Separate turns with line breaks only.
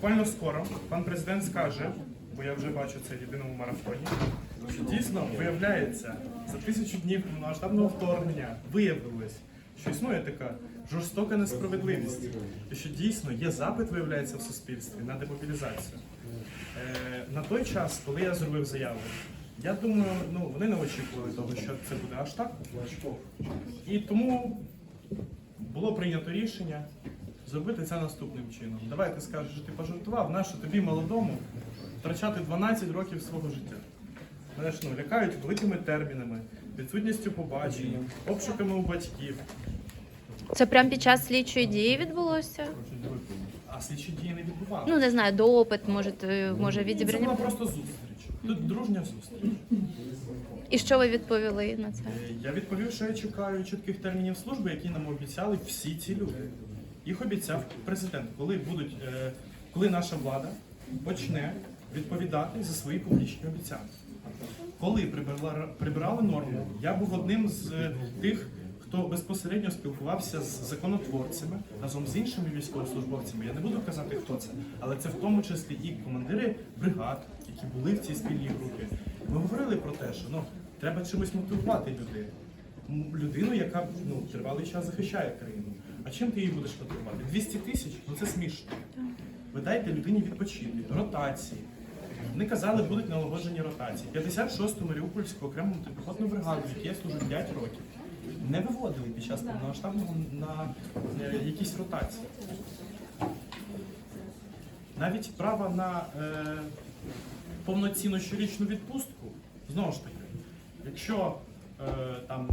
буквально скоро пан президент скаже, бо я вже бачу це в єдиному марафоні, що дійсно виявляється за тисячу днів повномасштабного вторгнення виявилось, що існує така жорстока несправедливість, і що дійсно є запит, виявляється в суспільстві на демобілізацію. Е, на той час, коли я зробив заяву, я думаю, ну вони не очікували того, що це буде аж так. І тому було прийнято рішення зробити це наступним чином. Давай ти скажеш, що ти пожартував, нащо тобі молодому втрачати 12 років свого життя. Мене ж ну, лякають великими термінами, відсутністю побачення, обшуками у батьків.
Це прямо під час слідчої дії відбулося?
А слідчі дії не відбували.
Ну не знаю, допит, може, е, може
Це
відібрання.
була просто зустріч. Тут дружня зустріч.
І що ви відповіли на це?
Е, Я відповів, що я чекаю чітких термінів служби, які нам обіцяли всі ці люди. Їх обіцяв президент, коли будуть, е, коли наша влада почне відповідати за свої публічні обіцянки. Коли прибирали норму, я був одним з е, тих, хто безпосередньо спілкувався з законотворцями разом з іншими військовослужбовцями. Я не буду казати, хто це, але це в тому числі і командири бригад, які були в цій спільній групі. Ми говорили про те, що ну треба чимось мотивувати людей. Людину, яка ну тривалий час захищає країну. А чим ти її будеш мотивувати? 200 тисяч? Ну це смішно. Ви дайте людині відпочити, ротації. Вони казали, будуть налагоджені ротації. 56-ту Маріупольську окрему мотопіхотну бригаду, якій я служу 5 років, не виводили під час повномасштабного на е, якісь ротації. Навіть право на е, повноцінну щорічну відпустку, знову ж таки, якщо е, там